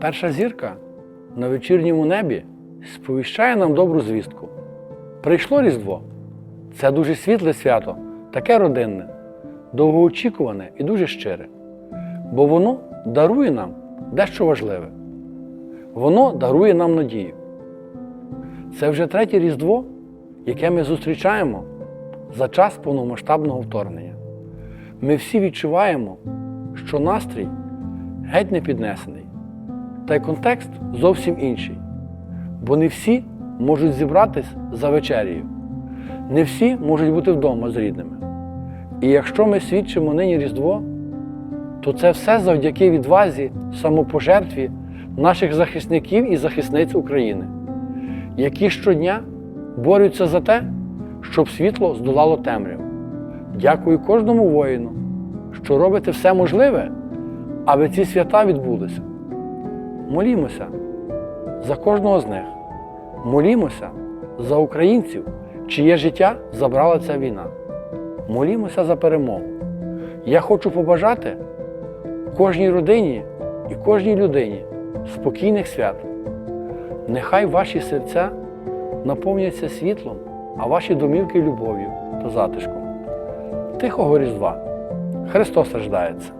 Перша зірка на вечірньому небі сповіщає нам добру звістку. Прийшло Різдво. Це дуже світле свято, таке родинне, довгоочікуване і дуже щире. Бо воно дарує нам дещо важливе. Воно дарує нам надію. Це вже третє Різдво, яке ми зустрічаємо за час повномасштабного вторгнення. Ми всі відчуваємо, що настрій геть не піднесений, та й контекст зовсім інший. Бо не всі можуть зібратись за вечерію, не всі можуть бути вдома з рідними. І якщо ми свідчимо нині Різдво, то це все завдяки відвазі, самопожертві наших захисників і захисниць України, які щодня борються за те, щоб світло здолало темряву. Дякую кожному воїну, що робите все можливе, аби ці свята відбулися. Молімося за кожного з них. Молімося за українців, чиє життя забрала ця війна. Молімося за перемогу. Я хочу побажати кожній родині і кожній людині спокійних свят. Нехай ваші серця наповняться світлом, а ваші домівки любов'ю та затишком. Тихого Різдва! Христос рождається!